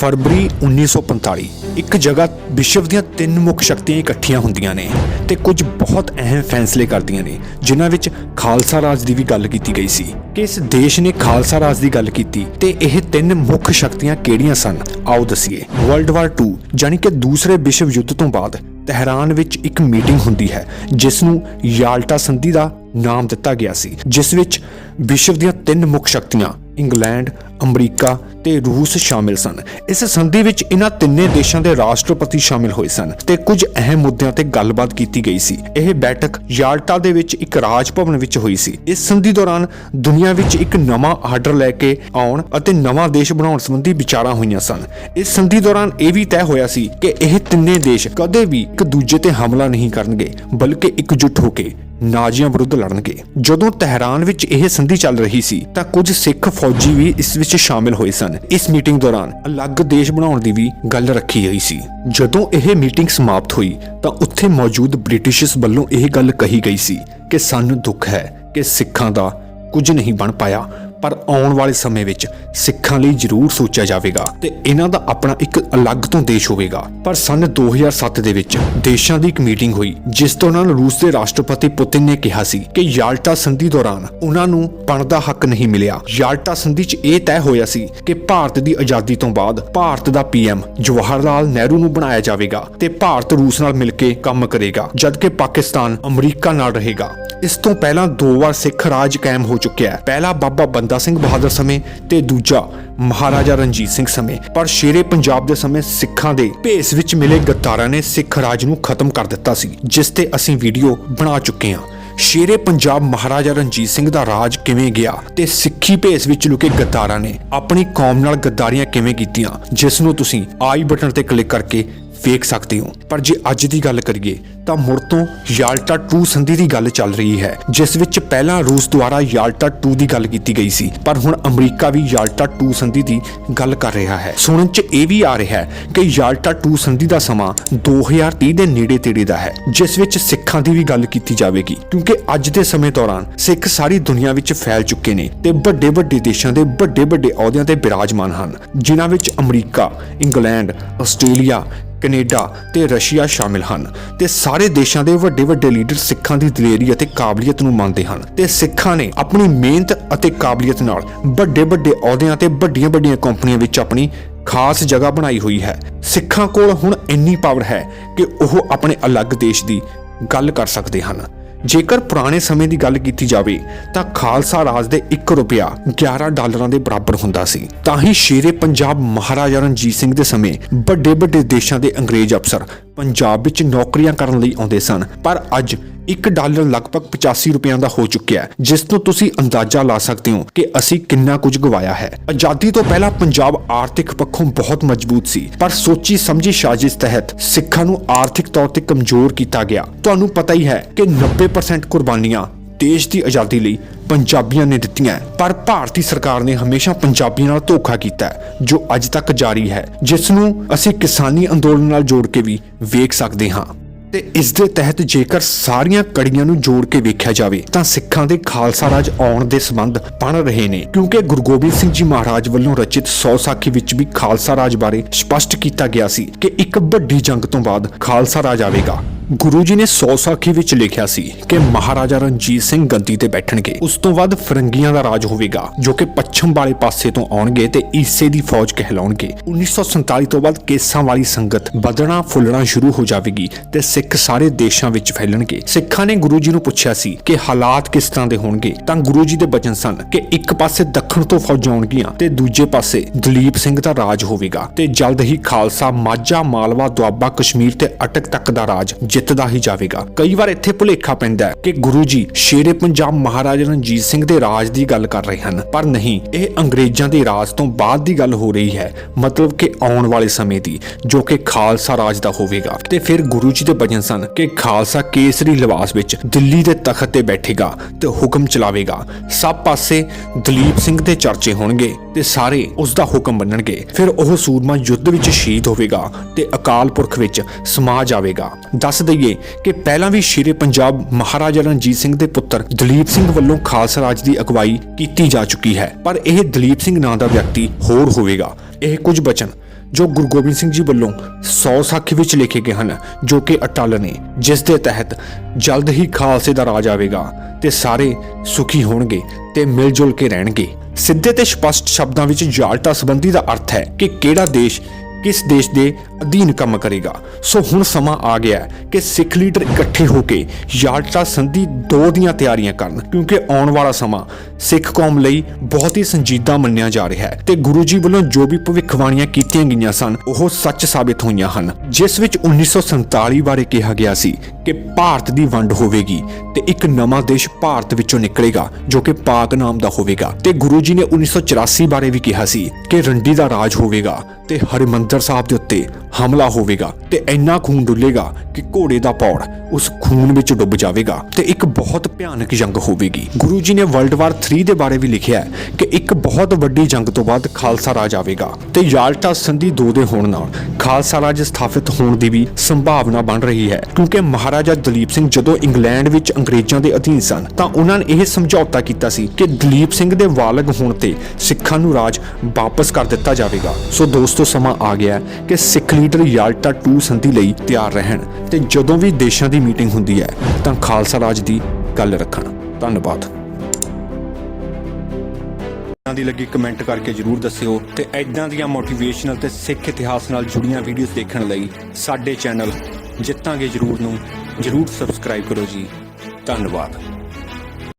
ਫਰਵਰੀ 1945 ਇੱਕ ਜਗ੍ਹਾ ਵਿਸ਼ਵ ਦੀਆਂ ਤਿੰਨ ਮੁੱਖ ਸ਼ਕਤੀਆਂ ਇਕੱਠੀਆਂ ਹੁੰਦੀਆਂ ਨੇ ਤੇ ਕੁਝ ਬਹੁਤ ਅਹਿਮ ਫੈਸਲੇ ਕਰਦੀਆਂ ਨੇ, ਜਿਨ੍ਹਾਂ ਵਿੱਚ ਖਾਲਸਾ ਰਾਜ ਦੀ ਵੀ ਗੱਲ ਕੀਤੀ ਗਈ ਸੀ। ਕਿ ਇਸ ਦੇਸ਼ ਨੇ ਖਾਲਸਾ ਰਾਜ ਦੀ ਗੱਲ ਕੀਤੀ ਤੇ ਇਹ ਤਿੰਨ ਮੁੱਖ ਸ਼ਕਤੀਆਂ ਕਿਹੜੀਆਂ ਸਨ? ਆਓ ਦਸੀਏ। ਵਰਲਡ ਵਾਰ 2 ਯਾਨੀ ਕਿ ਦੂਸਰੇ ਵਿਸ਼ਵ ਯੁੱਧ ਤੋਂ ਬਾਅਦ, ਤਹਿਰਾਨ ਵਿੱਚ ਇੱਕ ਮੀਟਿੰਗ ਹੁੰਦੀ ਹੈ, ਜਿਸ ਨੂੰ ਯਾਲਟਾ ਸੰਧੀ ਦਾ ਨਾਮ ਦਿੱਤਾ ਗਿਆ ਸੀ, ਜਿਸ ਵਿੱਚ ਵਿਸ਼ਵ ਦੀਆਂ ਤਿੰਨ ਮੁੱਖ ਸ਼ਕਤੀਆਂ, ਇੰਗਲੈਂਡ, ਅਮਰੀਕਾ ਤੇ ਰੂਸ ਸ਼ਾਮਿਲ ਸਨ। ਇਸ ਸੰਧੀ ਵਿੱਚ ਇਹਨਾਂ ਤਿੰਨੇ ਦੇਸ਼ਾਂ ਦੇ ਰਾਸ਼ਟਰਪਤੀ ਸ਼ਾਮਿਲ ਹੋਏ ਸਨ ਤੇ ਕੁਝ ਅਹਿਮ ਮੁੱਦਿਆਂ ਤੇ ਗੱਲਬਾਤ ਕੀਤੀ ਗਈ ਸੀ। ਇਹ ਬੈਠਕ ਯਾਲਟਾ ਦੇ ਵਿੱਚ ਇੱਕ ਰਾਜ ਭਵਨ ਵਿੱਚ ਹੋਈ ਸੀ। ਇਸ ਸੰਧੀ ਦੌਰਾਨ ਦੁਨੀਆ ਵਿੱਚ ਇੱਕ ਨਵਾਂ ਆਰਡਰ ਲੈ ਕੇ ਆਉਣ ਅਤੇ ਨਵਾਂ ਦੇਸ਼ ਬਣਾਉਣ ਸੰਬੰਧੀ ਵਿਚਾਰਾਂ ਹੋਈਆਂ ਸਨ। ਇਸ ਸੰਧੀ ਦੌਰਾਨ ਇਹ ਵੀ ਤੈਅ ਹੋਇਆ ਸੀ ਕਿ ਇਹ ਤਿੰਨੇ ਦੇਸ਼ ਕਦੇ ਵੀ ਇੱਕ ਦੂਜੇ ਤੇ ਹਮਲਾ ਨਹੀਂ ਕਰਨਗੇ, ਬਲਕਿ ਇਕਜੁੱਟ ਹੋ ਕੇ। ਨਾਜ਼ੀਆਂ ਵਿਰੁੱਧ ਲੜਨਗੇ। ਜਦੋਂ ਤਹਿਰਾਨ ਵਿੱਚ ਇਹ ਸੰਧੀ ਚੱਲ ਰਹੀ ਸੀ, ਤਾਂ ਕੁਝ ਸਿੱਖ ਫੌਜੀ ਵੀ ਇਸ ਵਿੱਚ ਸ਼ਾਮਿਲ ਹੋਏ ਸਨ। ਇਸ ਮੀਟਿੰਗ ਦੌਰਾਨ ਅਲੱਗ ਦੇਸ਼ ਬਣਾਉਣ ਦੀ ਵੀ ਗੱਲ ਰੱਖੀ ਗਈ ਸੀ। ਜਦੋਂ ਇਹ ਮੀਟਿੰਗ ਸਮਾਪਤ ਹੋਈ, ਤਾਂ ਉੱਥੇ ਮੌਜੂਦ ਬ੍ਰਿਟਿਸ਼ਸ ਵੱਲੋਂ ਇਹ ਗੱਲ ਕਹੀ ਗਈ ਸੀ ਕਿ ਸਾਨੂੰ ਦੁੱਖ ਹੈ ਕਿ ਸਿੱਖਾਂ ਦਾ ਕੁਝ ਨਹੀਂ ਬਣ ਪਾਇਆ ਪਰ ਆਉਣ ਵਾਲੇ ਸਮੇਂ ਵਿੱਚ ਸਿੱਖਾਂ ਲਈ ਜ਼ਰੂਰ ਸੋਚਿਆ ਜਾਵੇਗਾ ਤੇ ਇਹਨਾਂ ਦਾ ਆਪਣਾ ਇੱਕ ਅਲੱਗ ਤੋਂ ਦੇਸ਼ ਹੋਵੇਗਾ। ਪਰ ਸਨ 2007 ਦੇ ਵਿੱਚ ਦੇਸ਼ਾਂ ਦੀ ਇੱਕ ਮੀਟਿੰਗ ਹੋਈ, ਜਿਸ ਦੌਰਾਨ ਰੂਸ ਦੇ ਰਾਸ਼ਟਰਪਤੀ ਪੁਤਿਨ ਨੇ ਕਿਹਾ ਸੀ ਕਿ ਯਾਲਟਾ ਸੰਧੀ ਦੌਰਾਨ ਉਹਨਾਂ ਨੂੰ ਪਣ ਦਾ ਹੱਕ ਨਹੀਂ ਮਿਲਿਆ। ਯਾਲਟਾ ਸੰਧੀ 'ਚ ਇਹ ਤੈਅ ਹੋਇਆ ਸੀ ਕਿ ਭਾਰਤ ਦੀ ਆਜ਼ਾਦੀ ਤੋਂ ਬਾਅਦ ਭਾਰਤ ਦਾ ਪੀਐਮ ਜਵਾਹਰ ਲਾਲ ਨਹਿਰੂ ਨੂੰ ਬਣਾਇਆ ਜਾਵੇਗਾ ਤੇ ਭਾਰਤ ਰੂਸ ਨਾਲ ਮਿਲ ਕੇ ਕੰਮ ਕਰੇਗਾ, ਜਦਕਿ ਪਾਕਿਸਤਾਨ ਅਮਰੀਕਾ ਨਾਲ ਰਹੇਗਾ। ਇਸ ਤੋਂ ਪਹਿਲਾਂ ਦੋ ਵਾਰ ਸਿੱਖ ਰਾਜ ਕਾਇਮ ਹੋ ਚੁੱਕਿਆ ਹੈ। ਪਹਿਲਾ ਬਾਬਾ ਬੰਦਾ ਸਿੰਘ ਬਹਾਦਰ ਸਮੇਂ ਤੇ ਦੂਜਾ ਮਹਾਰਾਜਾ ਰਣਜੀਤ ਸਿੰਘ ਸਮੇਂ। ਪਰ ਸ਼ੇਰੇ ਪੰਜਾਬ ਦੇ ਸਮੇਂ ਸਿੱਖਾਂ ਦੇ ਭੇਸ ਵਿੱਚ ਮਿਲੇ ਗੱਦਾਰਾਂ ਨੇ ਸਿੱਖ ਰਾਜ ਨੂੰ ਖਤਮ ਕਰ ਦਿੱਤਾ ਸੀ, ਜਿਸ ਤੇ ਅਸੀਂ ਵੀਡੀਓ ਬਣਾ ਚੁੱਕੇ ਹਾਂ। ਸ਼ੇਰੇ ਪੰਜਾਬ ਮਹਾਰਾਜਾ ਰਣਜੀਤ ਸਿੰਘ ਦਾ ਰਾਜ ਕਿਵੇਂ ਗਿਆ ਤੇ ਸਿੱਖੀ ਭੇਸ ਵਿੱਚ ਲੁਕੇ ਗੱਦਾਰਾਂ ਨੇ ਆਪਣੀ ਕੌਮ ਨਾਲ ਗੱਦਾਰੀਆਂ ਕਿਵੇਂ ਕੀਤੀਆਂ, ਜਿਸ ਨੂੰ ਤੁਸੀਂ ਆਈ ਬਟਨ ਤੇ ਕਲਿੱਕ ਕਰਕੇ ਵੇਖ ਸਕਦੇ ਹੋ। ਪਰ ਜੇ ਅੱਜ ਦੀ ਗੱਲ ਕਰੀਏ, ਤਾਂ ਮੁੜ ਤੋਂ ਯਾਲਟਾ 2 ਸੰਧੀ ਦੀ ਗੱਲ ਚੱਲ ਰਹੀ ਹੈ, ਜਿਸ ਵਿੱਚ ਪਹਿਲਾਂ ਰੂਸ ਦੁਆਰਾ ਯਾਲਟਾ 2 ਦੀ ਗੱਲ ਕੀਤੀ ਗਈ ਸੀ, ਪਰ ਹੁਣ ਅਮਰੀਕਾ ਵੀ ਯਾਲਟਾ 2 ਸੰਧੀ ਦੀ ਗੱਲ ਕਰ ਰਿਹਾ ਹੈ। ਸੁਣਨ 'ਚ ਇਹ ਵੀ ਆ ਰਿਹਾ ਹੈ ਕਿ ਯਾਲਟਾ 2 ਸੰਧੀ ਦਾ ਸਮਾਂ 2030 ਦੇ ਨੇੜੇ ਤੇੜੇ ਦਾ ਹੈ, ਜਿਸ ਵਿੱਚ ਸਿੱਖਾਂ ਦੀ ਵੀ ਗੱਲ ਕੀਤੀ ਜਾਵੇਗੀ। ਕਿਉਂਕਿ ਅੱਜ ਦੇ ਸਮੇਂ ਦੌਰਾਨ ਸਿੱਖ ਸਾਰੀ ਦੁਨੀਆ ਵਿੱਚ ਫੈਲ ਚੁੱਕੇ ਨੇ ਤੇ ਵੱਡੇ ਵੱਡੇ ਦੇਸ਼ਾਂ ਦੇ ਵੱਡੇ ਵੱਡੇ ਅਹੁਦਿਆਂ ਤੇ ਬਿਰਾਜਮਾਨ ਹਨ, ਜਿਨ੍ਹਾਂ ਵਿੱਚ ਅਮਰੀਕਾ, ਇੰਗਲੈਂਡ, ਆਸਟ੍ਰੇਲੀਆ ਕੈਨੇਡਾ ਤੇ ਰਸ਼ੀਆ ਸ਼ਾਮਿਲ ਹਨ ਤੇ ਸਾਰੇ ਦੇਸ਼ਾਂ ਦੇ ਵੱਡੇ ਵੱਡੇ ਲੀਡਰ ਸਿੱਖਾਂ ਦੀ ਦਲੇਰੀ ਅਤੇ ਕਾਬਲੀਅਤ ਨੂੰ ਮੰਨਦੇ ਹਨ ਤੇ ਸਿੱਖਾਂ ਨੇ ਆਪਣੀ ਮਿਹਨਤ ਅਤੇ ਕਾਬਲੀਅਤ ਨਾਲ ਵੱਡੇ ਵੱਡੇ ਅਹੁਦਿਆਂ ਤੇ ਵੱਡੀਆਂ ਵੱਡੀਆਂ ਕੰਪਨੀਆਂ ਵਿੱਚ ਆਪਣੀ ਖਾਸ ਜਗ੍ਹਾ ਬਣਾਈ ਹੋਈ ਹੈ। ਸਿੱਖਾਂ ਕੋਲ ਹੁਣ ਇੰਨੀ ਪਾਵਰ ਹੈ ਕਿ ਉਹ ਆਪਣੇ ਅਲੱਗ ਦੇਸ਼ ਦੀ ਗੱਲ ਕਰ ਸਕਦੇ ਹਨ। ਜੇਕਰ ਪੁਰਾਣੇ ਸਮੇਂ ਦੀ ਗੱਲ ਕੀਤੀ ਜਾਵੇ, ਤਾਂ ਖਾਲਸਾ ਰਾਜ ਦੇ 1 ਰੁਪਿਆ 11 ਡਾਲਰਾਂ ਦੇ ਬਰਾਬਰ ਹੁੰਦਾ ਸੀ। ਤਾਂ ਹੀ ਸ਼ੇਰੇ ਪੰਜਾਬ ਮਹਾਰਾਜਾ ਰਣਜੀਤ ਸਿੰਘ ਦੇ ਸਮੇਂ ਵੱਡੇ ਵੱਡੇ ਦੇਸ਼ਾਂ ਦੇ ਅੰਗਰੇਜ਼ ਅਫਸਰ ਪੰਜਾਬ ਵਿੱਚ ਨੌਕਰੀਆਂ ਕਰਨ ਲਈ ਆਉਂਦੇ ਸਨ। ਪਰ ਅੱਜ 1 ਡਾਲਰ ਲਗਭਗ 85 ਰੁਪਈਆਂ ਦਾ ਹੋ ਚੁੱਕਿਆ ਹੈ, ਜਿਸ ਤੋਂ ਤੁਸੀਂ ਅੰਦਾਜ਼ਾ ਲਾ ਸਕਦੇ ਹੋ ਕਿ ਅਸੀਂ ਕਿੰਨਾ ਕੁਝ ਗਵਾਇਆ ਹੈ। ਆਜ਼ਾਦੀ ਤੋਂ ਪਹਿਲਾਂ ਪੰਜਾਬ ਆਰਥਿਕ ਪੱਖੋਂ ਬਹੁਤ ਮਜ਼ਬੂਤ ਸੀ, ਪਰ ਸੋਚੀ ਸਮਝੀ ਸਾਜ਼ਿਸ਼ ਤਹਿਤ ਸਿੱਖਾਂ ਨੂੰ ਆਰਥਿਕ ਤੌਰ ਤੇ ਕਮਜ਼ੋਰ ਕੀਤਾ ਗਿਆ। ਤੁਹਾਨੂੰ ਪਤਾ ਹੀ ਹੈ ਕਿ 90% ਕੁਰਬਾਨੀਆਂ ਦੇਸ਼ ਦੀ ਆਜ਼ਾਦੀ ਲਈ ਪੰਜਾਬੀਆਂ ਨੇ ਦਿੱਤੀਆਂ ਪਰ ਭਾਰਤੀ ਸਰਕਾਰ ਨੇ ਹਮੇਸ਼ਾ ਪੰਜਾਬੀਆਂ ਨਾਲ ਧੋਖਾ ਕੀਤਾ ਜੋ ਅੱਜ ਤੱਕ ਜਾਰੀ ਹੈ, ਜਿਸ ਨੂੰ ਅਸੀਂ ਕਿਸਾਨੀ ਅੰਦੋਲਨ ਨਾਲ ਜੋੜ ਕੇ ਵੀ ਵੇਖ ਸਕਦੇ ਹਾਂ। ਤੇ ਇਸ ਦੇ ਤਹਿਤ ਜੇਕਰ ਸਾਰੀਆਂ ਕੜੀਆਂ ਨੂੰ ਜੋੜ ਕੇ ਵੇਖਿਆ ਜਾਵੇ, ਤਾਂ ਸਿੱਖਾਂ ਦੇ ਖਾਲਸਾ ਰਾਜ ਆਉਣ ਦੇ ਸੰਬੰਧ ਬਣ ਰਹੇ ਨੇ। ਕਿਉਂਕਿ ਗੁਰੂ ਗੋਬਿੰਦ ਸਿੰਘ ਜੀ ਮਹਾਰਾਜ ਵੱਲੋਂ ਰਚਿਤ 100 ਸਾਖੀ ਵਿੱਚ ਵੀ ਖਾਲਸਾ ਰਾਜ ਬਾਰੇ ਸਪਸ਼ਟ ਕੀਤਾ ਗਿਆ ਸੀ ਕਿ ਇੱਕ ਵੱਡੀ ਜੰਗ ਤੋਂ ਬਾਅਦ ਖਾਲਸਾ ਰਾਜ ਆਵੇਗਾ। ਗੁਰੂ ਜੀ ਨੇ 100 ਸਾਖੀ ਵਿੱਚ ਲਿਖਿਆ ਸੀ ਕਿ ਮਹਾਰਾਜਾ ਰਣਜੀਤ ਸਿੰਘ ਗੱਦੀ ਤੇ ਬੈਠਣਗੇ। ਉਸ ਤੋਂ ਬਾਅਦ ਫਰੰਗੀਆਂ ਦਾ ਰਾਜ ਹੋਵੇਗਾ, ਜੋ ਕਿ ਪੱਛਮ ਵਾਲੇ ਪਾਸੇ ਤੋਂ ਆਉਣਗੇ ਤੇ ਈਸੇ ਦੀ ਫੌਜ ਕਹਿਲਾਉਣਗੇ। 1947 ਤੋਂ ਬਾਅਦ ਕੇਸਾਂ ਵਾਲੀ ਸੰਗਤ ਵਧਣਾ ਫੁੱਲਣਾ ਸ਼ੁਰੂ ਹੋ ਜਾਵੇਗੀ ਤੇ ਸਿੱਖ ਸਾਰੇ ਦੇਸ਼ਾਂ ਵਿੱਚ ਫੈਲਣਗੇ। ਸਿੱਖਾਂ ਨੇ ਗੁਰੂ ਜੀ ਨੂੰ ਪੁੱਛਿਆ ਸੀ ਕਿ ਹਾਲਾਤ ਕਿਸ ਤਰ੍ਹਾਂ ਦੇ ਹੋਣਗੇ, ਤਾਂ ਗੁਰੂ ਜੀ ਦੇ ਬਚਨ ਸਨ ਕਿ ਇੱਕ ਪਾਸੇ ਦੱਖਣ ਤੋਂ ਫੌਜਾਂ ਆਉਣਗੀਆਂ ਤੇ ਦੂਜੇ ਪਾਸੇ ਦਲੀਪ ਸਿੰਘ ਦਾ ਰਾਜ ਹੋਵੇਗਾ ਤੇ ਜਲਦ ਹੀ ਖਾਲਸਾ ਮਾਝਾ, ਮਾਲਵਾ, ਦੁਆਬਾ, ਕਸ਼ਮੀਰ ਤੇ ਅਟਕ ਤੱਕ ਦਾ ਰਾਜ ਜਿੱਤਦਾ ਹੀ ਜਾਵੇਗਾ। ਕਈ ਵਾਰ ਇੱਥੇ ਭੁਲੇਖਾ ਪੈਂਦਾ ਹੈ ਕਿ ਗੁਰੂ ਜੀ ਸ਼ੇਰੇ ਪੰਜਾਬ ਮਹਾਰਾਜਾ ਰਣਜੀਤ ਸਿੰਘ ਦੇ ਰਾਜ ਦੀ ਗੱਲ ਕਰ ਰਹੇ ਹਨ। ਪਰ ਨਹੀਂ, ਇਹ ਅੰਗਰੇਜ਼ਾਂ ਦੇ ਰਾਜ ਤੋਂ ਬਾਅਦ ਦੀ ਗੱਲ ਹੋ ਰਹੀ ਹੈ। ਮਤਲਬ ਕਿ ਆਉਣ ਵਾਲੇ ਸਮੇਂ ਦੀ, ਜੋ ਕਿ ਖਾਲਸਾ ਰਾਜ ਦਾ ਹੋਵੇਗਾ। ਤੇ ਫਿਰ ਗੁਰੂ ਜੀ ਦੇ ਬਚਨ ਸਨ ਕਿ ਖਾਲਸਾ ਕੇਸਰੀ ਲਿਬਾਸ ਵਿੱਚ ਦਿੱਲੀ ਦੇ ਤਖਤ ਤੇ ਬੈਠੇਗਾ ਤੇ ਹੁਕਮ ਚਲਾਵੇਗਾ। ਸਭ ਪਾਸੇ ਦਲੀਪ ਸਿੰਘ ਦੇ ਚਰਚੇ ਹੋਣਗੇ ਤੇ ਸਾਰੇ ਉਸ ਦਾ ਹੁਕਮ ਮੰਨਣਗੇ। ਫਿਰ ਉਹ ਸੂਰਮਾ ਯੁੱਧ ਵਿੱਚ ਸ਼ਹੀਦ ਹੋਵੇਗਾ ਤੇ ਅਕਾਲ ਪੁਰਖ ਵਿੱਚ ਸਮਾ ਜਾਵੇਗਾ। ਦੱਸ ਦਈਏ ਕਿ ਪਹਿਲਾਂ ਵੀ ਸ਼ੇਰੇ ਪੰਜਾਬ ਮਹਾਰਾਜਾ ਰਣਜੀਤ ਸਿੰਘ ਦੇ ਪੁੱਤਰ ਦਲੀਪ ਸਿੰਘ ਵੱਲੋਂ ਖਾਲਸਾ ਰਾਜ ਦੀ ਅਗਵਾਈ ਕੀਤੀ ਜਾ ਚੁੱਕੀ ਹੈ। ਪਰ ਇਹ ਦਲੀਪ ਸਿੰਘ ਨਾਂ ਦਾ ਵਿਅਕਤੀ ਹੋਰ ਹੋਵੇਗਾ। ਇਹ ਕੁਝ ਬਚਨ ਜੋ ਗੁਰੂ ਗੋਬਿੰਦ ਸਿੰਘ ਜੀ ਵੱਲੋਂ 100 ਸਾਖੀ ਵਿੱਚ ਲਿਖੇ ਗਏ ਹਨ, ਜੋ ਕਿ ਅਟਲ ਨੇ, ਜਿਸ ਦੇ ਤਹਿਤ ਜਲਦ ਹੀ ਖਾਲਸੇ ਦਾ ਰਾਜ ਆਵੇਗਾ ਤੇ ਸਾਰੇ ਸੁਖੀ ਹੋਣਗੇ ਤੇ ਮਿਲ ਜੁਲ ਕੇ ਰਹਿਣਗੇ। ਸਿੱਧੇ ਤੇ ਸਪਸ਼ਟ ਸ਼ਬਦਾਂ ਵਿੱਚ ਜਾਲਟਾ ਸੰਬੰਧੀ ਦਾ ਅਰਥ ਹੈ ਕਿ ਕਿਹੜਾ ਦੇਸ਼ ਕਿਸ ਦੇਸ਼ ਦੇ ਅਧੀਨ ਕੰਮ ਕਰੇਗਾ? ਸੋ ਹੁਣ ਸਮਾਂ ਆ ਗਿਆ ਹੈ ਕਿ ਸਿੱਖ ਲੀਡਰ ਇਕੱਠੇ ਹੋ ਕੇ ਯਾਲਟਾ ਸੰਧੀ 2 ਦੀਆਂ ਤਿਆਰੀਆਂ ਕਰਨ, ਕਿਉਂਕਿ ਆਉਣ ਵਾਲਾ ਸਮਾਂ ਸਿੱਖ ਕੌਮ ਲਈ ਬਹੁਤ ਹੀ ਸੰਜੀਦਾ ਮੰਨਿਆ ਜਾ ਰਿਹਾ ਹੈ ਤੇ ਗੁਰੂ ਜੀ ਵੱਲੋਂ ਜੋ ਵੀ ਭਵਿੱਖਬਾਣੀਆਂ ਕੀਤੀ ਕੀਤੀਆਂ ਗਈਆਂ ਸਨ, ਉਹ ਸੱਚ ਸਾਬਿਤ ਹੋਈਆਂ ਹਨ। ਜਿਸ ਵਿੱਚ 1947 ਬਾਰੇ ਕਿਹਾ ਗਿਆ ਸੀ ਕਿ ਭਾਰਤ ਦੀ ਵੰਡ ਹੋਵੇਗੀ ਤੇ ਇੱਕ ਨਵਾਂ ਦੇਸ਼ ਭਾਰਤ ਵਿੱਚੋਂ ਨਿਕਲੇਗਾ, ਜੋ ਕਿ ਪਾਕ ਨਾਮ ਦਾ ਹੋਵੇਗਾ। ਤੇ ਗੁਰੂ ਜੀ ਨੇ 1984 ਬਾਰੇ ਵੀ ਕਿਹਾ ਸੀ ਕਿ ਰੰਡੀ ਦਾ ਰਾਜ ਹੋਵੇਗਾ ਤੇ ਹਰਿਮੰਦਰ ਸਾਹਿਬ ਦੇ ਉੱਤੇ ਹਮਲਾ ਹੋਵੇਗਾ ਤੇ ਇੰਨਾ ਖੂਨ ਡੁੱਲੇਗਾ ਕਿ ਘੋੜੇ ਦਾ ਪੌੜ ਉਸ ਖੂਨ ਵਿੱਚ ਡੁੱਬ ਜਾਵੇਗਾ ਤੇ ਇੱਕ ਬਹੁਤ ਭਿਆਨਕ ਜੰਗ ਹੋਵੇਗੀ। ਗੁਰੂ ਜੀ ਨੇ ਵਰਲਡ ਵਾਰ 3 ਦੇ ਬਾਰੇ ਵੀ ਲਿਖਿਆ ਕਿ ਇੱਕ ਬਹੁਤ ਵੱਡੀ ਜੰਗ ਤੋਂ ਬਾਅਦ ਖਾਲਸਾ ਰਾਜ ਆਵੇਗਾ ਤੇ ਯਾਲਟਾ ਸੰਧੀ 2 ਦੇ ਹੋਣ ਨਾਲ ਖਾਲਸਾ ਰਾਜ ਸਥਾਪਿਤ ਹੋਣ ਦੀ ਵੀ ਸੰਭਾਵਨਾ ਬਣ ਰਹੀ ਹੈ। ਕਿਉਂਕਿ ਮਹਾਰਾਜਾ ਦਲੀਪ ਸਿੰਘ ਜਦੋਂ ਇੰਗਲੈਂਡ ਵਿੱਚ ਅੰਗਰੇਜ਼ਾਂ ਦੇ ਅਧੀਨ ਸਨ, ਤਾਂ ਉਹਨਾਂ ਨੇ ਇਹ ਸਮਝੌਤਾ ਕੀਤਾ ਸੀ ਕਿ ਦਲੀਪ ਸਿੰਘ ਦੇ ਵਾਲਗ ਹੋਣ ਤੇ ਸਿੱਖਾਂ ਨੂੰ ਰਾਜ ਵਾਪਸ ਕਰ ਦਿੱਤਾ ਜਾਵੇਗਾ। ਸੋ ਦੋਸਤੋ, ਸਮਾਂ ਆ ਗਿਆ ਕਿ ਸਿੱਖ ਲੀਡਰ ਯਾਲਟਾ 2 ਸੰਧੀ ਲਈ ਤਿਆਰ ਰਹਿਣ ਤੇ ਜਦੋਂ ਵੀ ਦੇਸ਼ਾਂ ਦੀ ਮੀਟਿੰਗ ਹੁੰਦੀ ਹੈ, ਤਾਂ ਖਾਲਸਾ ਰਾਜ ਦੀ ਗੱਲ ਰੱਖਣ। ਧੰਨਵਾਦ। ਇਦਾਂ ਦੀ ਲੱਗੀ ਕਮੈਂਟ ਕਰਕੇ ਜਰੂਰ ਦੱਸਿਓ ਤੇ ਐਦਾਂ ਦੀਆਂ ਮੋਟੀਵੇਸ਼ਨਲ ਤੇ ਸਿੱਖ ਇਤਿਹਾਸ ਨਾਲ ਜੁੜੀਆਂ ਵੀਡੀਓਜ਼ ਦੇਖਣ ਲਈ ਸਾਡੇ ਚੈਨਲ ਜਿੱਤਾਂਗੇ ਜਰੂਰ ਨੂੰ ਜਰੂਰ ਸਬਸਕ੍ਰਾਈਬ ਕਰੋ ਜੀ। ਧੰਨਵਾਦ।